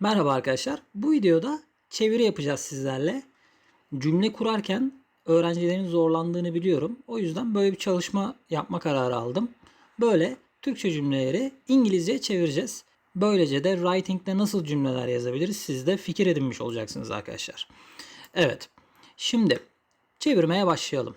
Merhaba arkadaşlar. Bu videoda çeviri yapacağız sizlerle. Cümle kurarken öğrencilerin zorlandığını biliyorum. O yüzden böyle bir çalışma yapma kararı aldım. Böyle Türkçe cümleleri İngilizce çevireceğiz. Böylece de writing'de nasıl cümleler yazabiliriz siz de fikir edinmiş olacaksınız arkadaşlar. Evet. Şimdi çevirmeye başlayalım.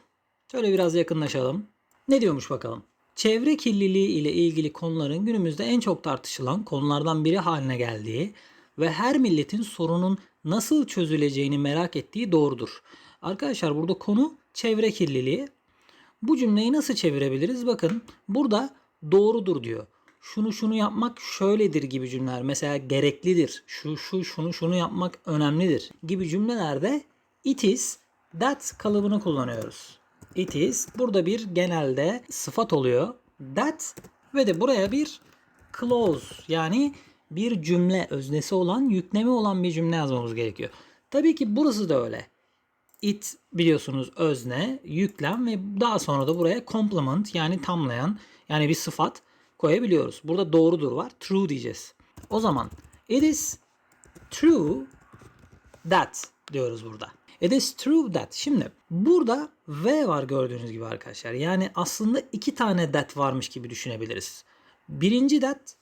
Şöyle biraz yakınlaşalım. Ne diyormuş bakalım? Çevre kirliliği ile ilgili konuların günümüzde en çok tartışılan konulardan biri haline geldiği ve her milletin sorunun nasıl çözüleceğini merak ettiği doğrudur. Arkadaşlar burada konu çevre kirliliği. Bu cümleyi nasıl çevirebiliriz? Bakın burada doğrudur diyor. Şunu şunu yapmak şöyledir gibi cümleler. Mesela gereklidir. Şu şu şunu şunu yapmak önemlidir gibi cümlelerde it is that kalıbını kullanıyoruz. It is burada bir genelde sıfat oluyor. That ve de buraya bir clause yani bir cümle öznesi olan yüklemi olan bir cümle yazmamız gerekiyor. Tabii ki burası da öyle. It biliyorsunuz özne, yüklem ve daha sonra da buraya complement yani tamlayan yani bir sıfat koyabiliyoruz. Burada doğrudur var. True diyeceğiz. O zaman it is true that diyoruz burada. It is true that. Şimdi burada V var gördüğünüz gibi arkadaşlar. Yani aslında iki tane that varmış gibi düşünebiliriz. Birinci that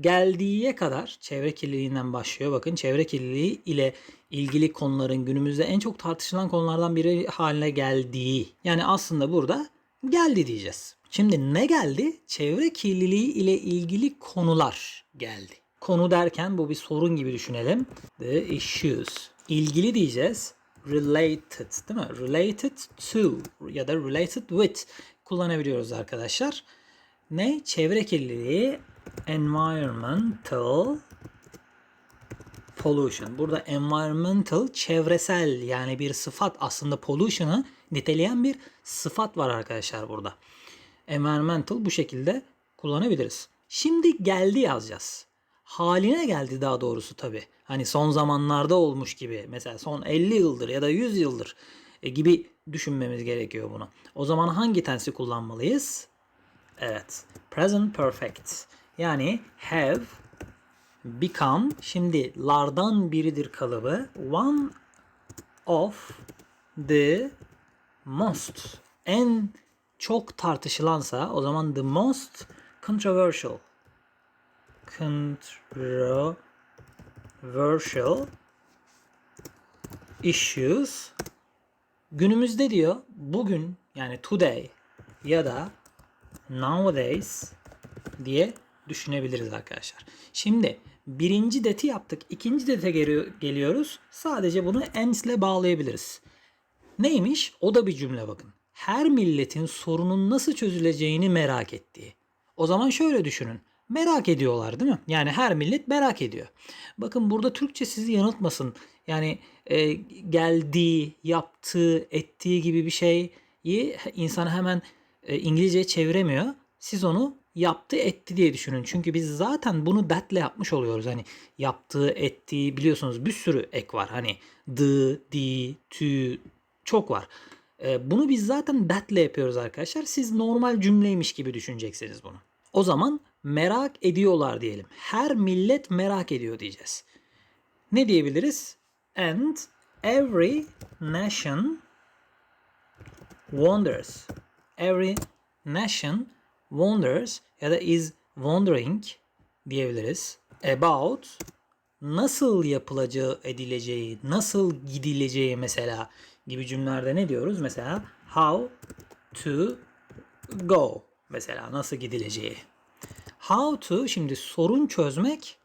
geldiğiye kadar çevre kirliliğinden başlıyor. Bakın çevre kirliliği ile ilgili konuların günümüzde en çok tartışılan konulardan biri haline geldiği. Yani aslında burada geldi diyeceğiz. Şimdi ne geldi? Çevre kirliliği ile ilgili konular geldi. Konu derken bu bir sorun gibi düşünelim. The issues. İlgili diyeceğiz. Related değil mi? Related to ya da related with kullanabiliyoruz arkadaşlar. Ne? Çevre kirliliği environmental pollution. Burada environmental çevresel yani bir sıfat aslında pollution'ı niteleyen bir sıfat var arkadaşlar burada. Environmental bu şekilde kullanabiliriz. Şimdi geldi yazacağız. Haline geldi daha doğrusu tabi. Hani son zamanlarda olmuş gibi. Mesela son 50 yıldır ya da 100 yıldır e, gibi düşünmemiz gerekiyor bunu. O zaman hangi tensi kullanmalıyız? Evet. Present perfect. Yani have become şimdi lardan biridir kalıbı. One of the most. En çok tartışılansa o zaman the most controversial. Controversial issues. Günümüzde diyor bugün yani today ya da nowadays diye düşünebiliriz arkadaşlar. Şimdi birinci deti yaptık. ikinci dete geliyoruz. Sadece bunu ends ile bağlayabiliriz. Neymiş? O da bir cümle bakın. Her milletin sorunun nasıl çözüleceğini merak ettiği. O zaman şöyle düşünün. Merak ediyorlar değil mi? Yani her millet merak ediyor. Bakın burada Türkçe sizi yanıltmasın. Yani e, geldiği, yaptığı, ettiği gibi bir şeyi insan hemen e, İngilizceye çeviremiyor. Siz onu yaptı etti diye düşünün. Çünkü biz zaten bunu that'le yapmış oluyoruz. Hani yaptığı ettiği biliyorsunuz bir sürü ek var. Hani the, di, to çok var. Ee, bunu biz zaten that'le yapıyoruz arkadaşlar. Siz normal cümleymiş gibi düşüneceksiniz bunu. O zaman merak ediyorlar diyelim. Her millet merak ediyor diyeceğiz. Ne diyebiliriz? And every nation wonders. Every nation wonders ya da is wondering diyebiliriz. About nasıl yapılacağı, edileceği, nasıl gidileceği mesela gibi cümlelerde ne diyoruz? Mesela how to go mesela nasıl gidileceği. How to şimdi sorun çözmek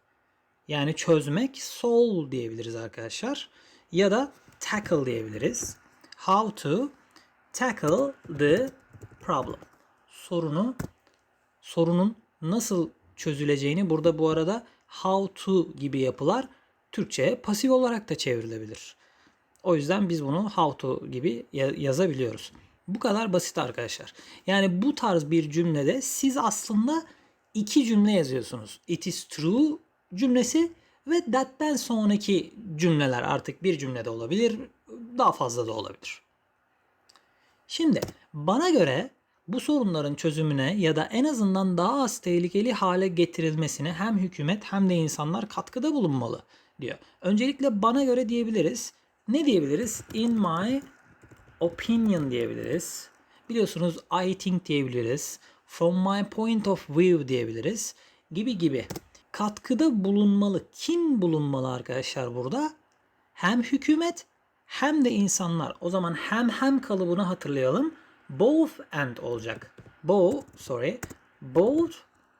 yani çözmek solve diyebiliriz arkadaşlar. Ya da tackle diyebiliriz. How to tackle the problem. Sorunu sorunun nasıl çözüleceğini burada bu arada how to gibi yapılar Türkçe'ye pasif olarak da çevrilebilir. O yüzden biz bunu how to gibi yazabiliyoruz. Bu kadar basit arkadaşlar. Yani bu tarz bir cümlede siz aslında iki cümle yazıyorsunuz. It is true cümlesi ve that'ten sonraki cümleler artık bir cümlede olabilir, daha fazla da olabilir. Şimdi bana göre bu sorunların çözümüne ya da en azından daha az tehlikeli hale getirilmesine hem hükümet hem de insanlar katkıda bulunmalı. diyor. Öncelikle bana göre diyebiliriz. Ne diyebiliriz? In my opinion diyebiliriz. Biliyorsunuz I think diyebiliriz. From my point of view diyebiliriz. Gibi gibi. Katkıda bulunmalı. Kim bulunmalı arkadaşlar burada? Hem hükümet hem de insanlar. O zaman hem hem kalıbını hatırlayalım. Both and olacak. Both, sorry. Both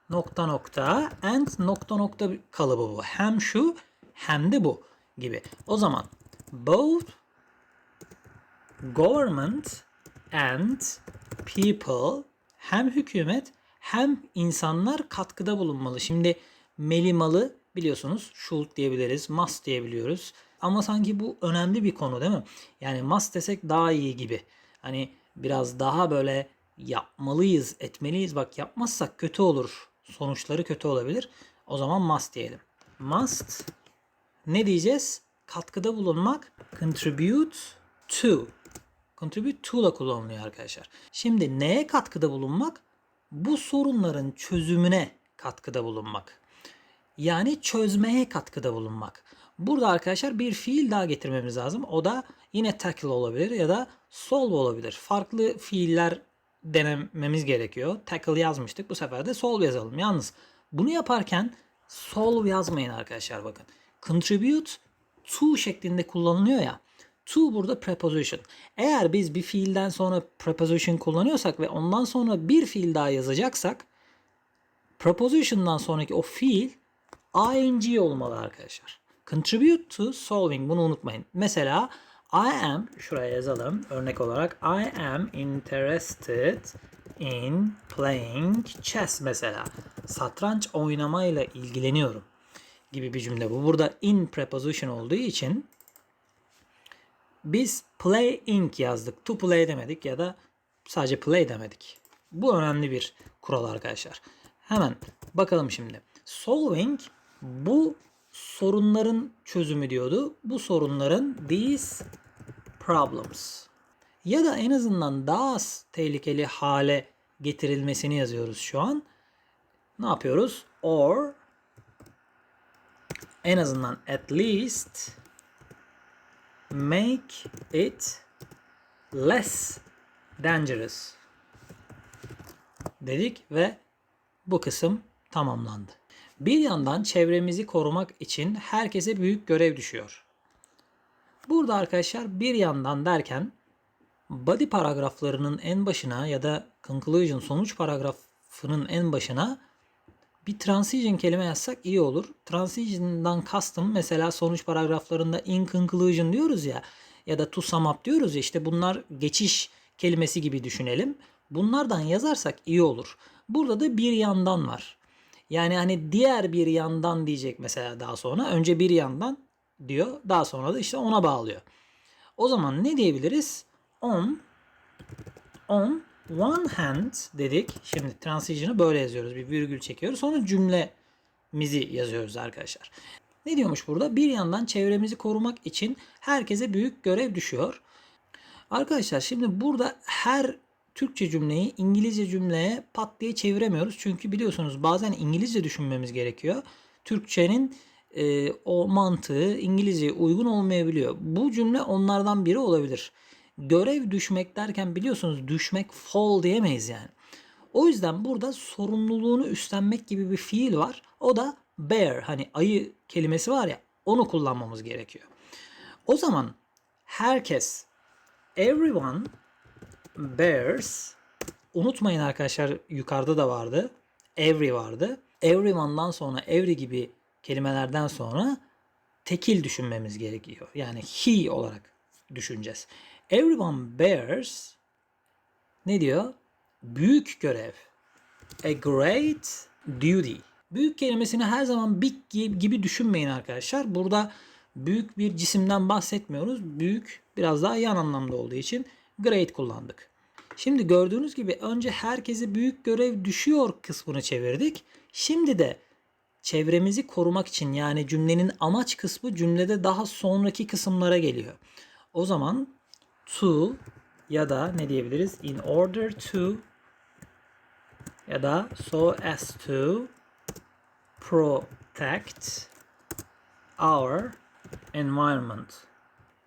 nokta nokta and nokta nokta kalıbı bu. Hem şu hem de bu gibi. O zaman both government and people hem hükümet hem insanlar katkıda bulunmalı. Şimdi melimalı biliyorsunuz should diyebiliriz, must diyebiliyoruz. Ama sanki bu önemli bir konu değil mi? Yani must desek daha iyi gibi. Hani biraz daha böyle yapmalıyız, etmeliyiz. Bak yapmazsak kötü olur. Sonuçları kötü olabilir. O zaman must diyelim. Must ne diyeceğiz? Katkıda bulunmak contribute to. Contribute to ile kullanılıyor arkadaşlar. Şimdi neye katkıda bulunmak? Bu sorunların çözümüne katkıda bulunmak. Yani çözmeye katkıda bulunmak. Burada arkadaşlar bir fiil daha getirmemiz lazım. O da yine tackle olabilir ya da solve olabilir. Farklı fiiller denememiz gerekiyor. Tackle yazmıştık. Bu sefer de solve yazalım. Yalnız bunu yaparken solve yazmayın arkadaşlar bakın. Contribute to şeklinde kullanılıyor ya. To burada preposition. Eğer biz bir fiilden sonra preposition kullanıyorsak ve ondan sonra bir fiil daha yazacaksak preposition'dan sonraki o fiil ing olmalı arkadaşlar. Contribute to solving bunu unutmayın. Mesela I am şuraya yazalım örnek olarak I am interested in playing chess mesela. Satranç oynamayla ilgileniyorum gibi bir cümle bu. Burada in preposition olduğu için biz playing yazdık. To play demedik ya da sadece play demedik. Bu önemli bir kural arkadaşlar. Hemen bakalım şimdi. Solving bu sorunların çözümü diyordu. Bu sorunların these problems. Ya da en azından daha az tehlikeli hale getirilmesini yazıyoruz şu an. Ne yapıyoruz? Or en azından at least make it less dangerous dedik ve bu kısım tamamlandı. Bir yandan çevremizi korumak için herkese büyük görev düşüyor. Burada arkadaşlar bir yandan derken body paragraflarının en başına ya da conclusion sonuç paragrafının en başına bir transition kelime yazsak iyi olur. Transition'dan kastım mesela sonuç paragraflarında in conclusion diyoruz ya ya da to sum up diyoruz ya işte bunlar geçiş kelimesi gibi düşünelim. Bunlardan yazarsak iyi olur. Burada da bir yandan var. Yani hani diğer bir yandan diyecek mesela daha sonra. Önce bir yandan diyor. Daha sonra da işte ona bağlıyor. O zaman ne diyebiliriz? On on one hand dedik. Şimdi transition'ı böyle yazıyoruz. Bir virgül çekiyoruz. Sonra cümlemizi yazıyoruz arkadaşlar. Ne diyormuş burada? Bir yandan çevremizi korumak için herkese büyük görev düşüyor. Arkadaşlar şimdi burada her Türkçe cümleyi İngilizce cümleye pat diye çeviremiyoruz. Çünkü biliyorsunuz bazen İngilizce düşünmemiz gerekiyor. Türkçenin e, o mantığı İngilizceye uygun olmayabiliyor. Bu cümle onlardan biri olabilir. Görev düşmek derken biliyorsunuz düşmek fall diyemeyiz yani. O yüzden burada sorumluluğunu üstlenmek gibi bir fiil var. O da bear hani ayı kelimesi var ya onu kullanmamız gerekiyor. O zaman herkes everyone bears unutmayın arkadaşlar yukarıda da vardı. Every vardı. Everyone'dan sonra every gibi kelimelerden sonra tekil düşünmemiz gerekiyor. Yani he olarak düşüneceğiz. Everyone bears ne diyor? Büyük görev. A great duty. Büyük kelimesini her zaman big gibi düşünmeyin arkadaşlar. Burada büyük bir cisimden bahsetmiyoruz. Büyük biraz daha yan anlamda olduğu için great kullandık. Şimdi gördüğünüz gibi önce herkese büyük görev düşüyor kısmını çevirdik. Şimdi de çevremizi korumak için yani cümlenin amaç kısmı cümlede daha sonraki kısımlara geliyor. O zaman to ya da ne diyebiliriz? In order to ya da so as to protect our environment.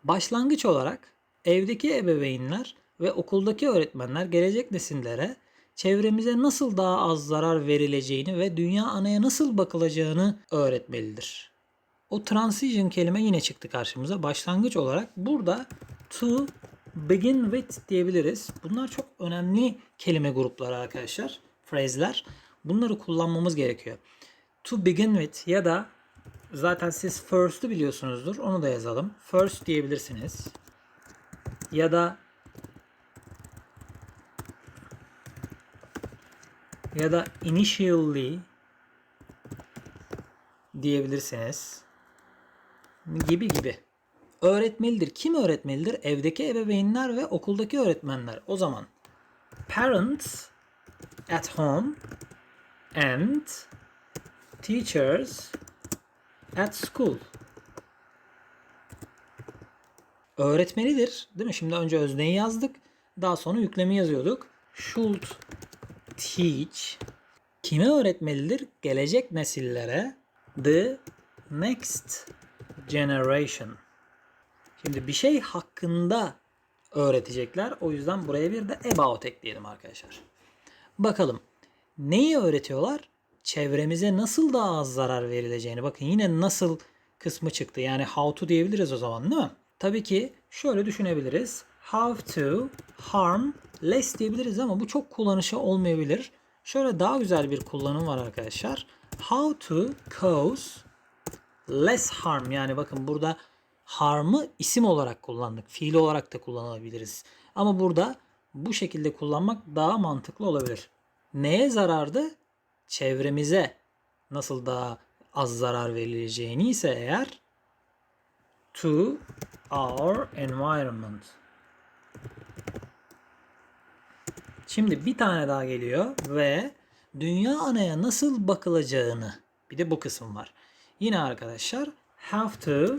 Başlangıç olarak evdeki ebeveynler ve okuldaki öğretmenler gelecek nesillere çevremize nasıl daha az zarar verileceğini ve dünya anaya nasıl bakılacağını öğretmelidir. O transition kelime yine çıktı karşımıza. Başlangıç olarak burada to begin with diyebiliriz. Bunlar çok önemli kelime grupları arkadaşlar. Phrase'ler. Bunları kullanmamız gerekiyor. To begin with ya da zaten siz first'ü biliyorsunuzdur. Onu da yazalım. First diyebilirsiniz. Ya da ya da initially diyebilirsiniz. Gibi gibi. Öğretmelidir. Kim öğretmelidir? Evdeki ebeveynler ve okuldaki öğretmenler. O zaman parents at home and teachers at school. Öğretmelidir. Değil mi? Şimdi önce özneyi yazdık. Daha sonra yüklemi yazıyorduk. Should teach. Kime öğretmelidir? Gelecek nesillere. The next generation. Şimdi bir şey hakkında öğretecekler. O yüzden buraya bir de about ekleyelim arkadaşlar. Bakalım. Neyi öğretiyorlar? Çevremize nasıl daha az zarar verileceğini. Bakın yine nasıl kısmı çıktı. Yani how to diyebiliriz o zaman değil mi? Tabii ki şöyle düşünebiliriz. How to harm less diyebiliriz ama bu çok kullanışı olmayabilir. Şöyle daha güzel bir kullanım var arkadaşlar. How to cause less harm yani bakın burada harm'ı isim olarak kullandık. Fiil olarak da kullanabiliriz. Ama burada bu şekilde kullanmak daha mantıklı olabilir. Neye zarardı? Çevremize nasıl daha az zarar verileceğini ise eğer to our environment. Şimdi bir tane daha geliyor ve dünya anaya nasıl bakılacağını bir de bu kısım var. Yine arkadaşlar have to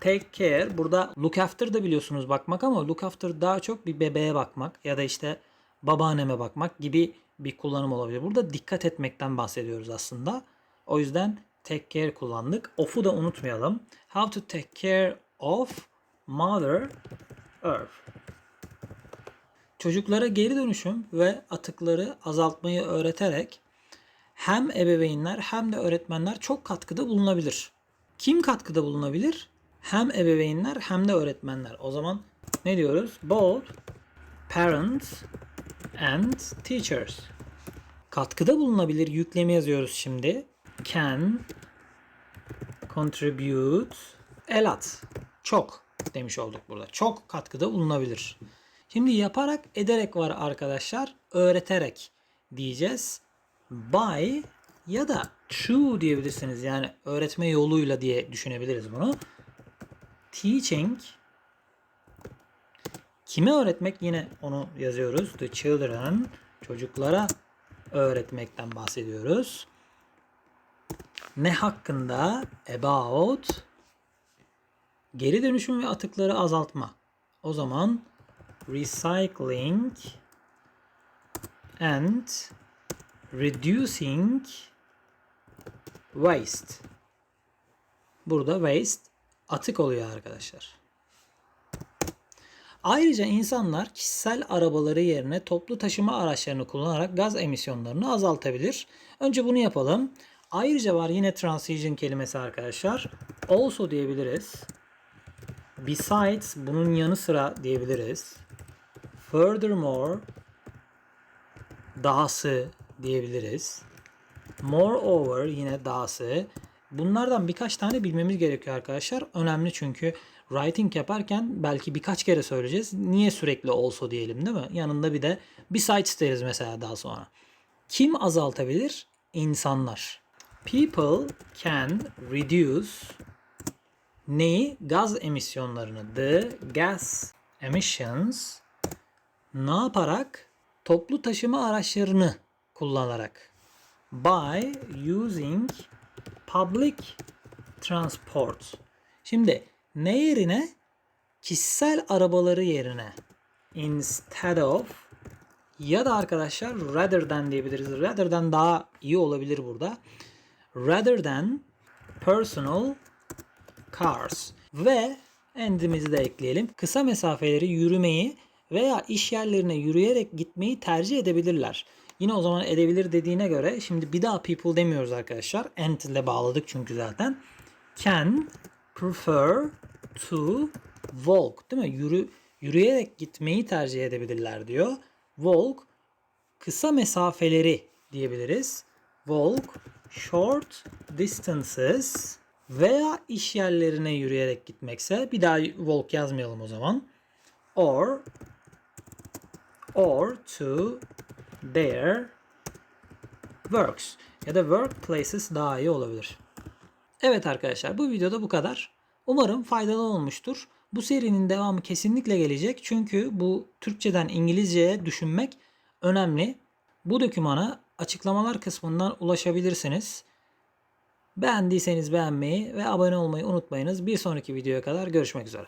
take care. Burada look after da biliyorsunuz bakmak ama look after daha çok bir bebeğe bakmak ya da işte babaanneme bakmak gibi bir kullanım olabilir. Burada dikkat etmekten bahsediyoruz aslında. O yüzden take care kullandık. Of'u da unutmayalım. How to take care of Mother Earth. Çocuklara geri dönüşüm ve atıkları azaltmayı öğreterek hem ebeveynler hem de öğretmenler çok katkıda bulunabilir. Kim katkıda bulunabilir? Hem ebeveynler hem de öğretmenler. O zaman ne diyoruz? Both parents and teachers. Katkıda bulunabilir yüklemi yazıyoruz şimdi. Can contribute a lot. Çok demiş olduk burada. Çok katkıda bulunabilir. Şimdi yaparak ederek var arkadaşlar. Öğreterek diyeceğiz. By ya da through diyebilirsiniz. Yani öğretme yoluyla diye düşünebiliriz bunu. Teaching kime öğretmek yine onu yazıyoruz. The children çocuklara öğretmekten bahsediyoruz. Ne hakkında? About geri dönüşüm ve atıkları azaltma. O zaman recycling and reducing waste. Burada waste atık oluyor arkadaşlar. Ayrıca insanlar kişisel arabaları yerine toplu taşıma araçlarını kullanarak gaz emisyonlarını azaltabilir. Önce bunu yapalım. Ayrıca var yine transition kelimesi arkadaşlar. Also diyebiliriz. Besides bunun yanı sıra diyebiliriz. Furthermore dahası diyebiliriz. Moreover yine dahası. Bunlardan birkaç tane bilmemiz gerekiyor arkadaşlar. Önemli çünkü writing yaparken belki birkaç kere söyleyeceğiz. Niye sürekli also diyelim değil mi? Yanında bir de besides deriz mesela daha sonra. Kim azaltabilir? İnsanlar. People can reduce neyi? Gaz emisyonlarını. The gas emissions ne yaparak? Toplu taşıma araçlarını kullanarak. By using public transport. Şimdi ne yerine? Kişisel arabaları yerine. Instead of ya da arkadaşlar rather than diyebiliriz. Rather than daha iyi olabilir burada. Rather than personal cars. Ve endimizi de ekleyelim. Kısa mesafeleri yürümeyi veya iş yerlerine yürüyerek gitmeyi tercih edebilirler. Yine o zaman edebilir dediğine göre şimdi bir daha people demiyoruz arkadaşlar. And ile bağladık çünkü zaten. Can prefer to walk değil mi? Yürü, yürüyerek gitmeyi tercih edebilirler diyor. Walk kısa mesafeleri diyebiliriz. Walk short distances veya iş yerlerine yürüyerek gitmekse bir daha walk yazmayalım o zaman. Or or to their works ya da workplaces daha iyi olabilir. Evet arkadaşlar bu videoda bu kadar. Umarım faydalı olmuştur. Bu serinin devamı kesinlikle gelecek. Çünkü bu Türkçeden İngilizceye düşünmek önemli. Bu dokümana açıklamalar kısmından ulaşabilirsiniz. Beğendiyseniz beğenmeyi ve abone olmayı unutmayınız. Bir sonraki videoya kadar görüşmek üzere.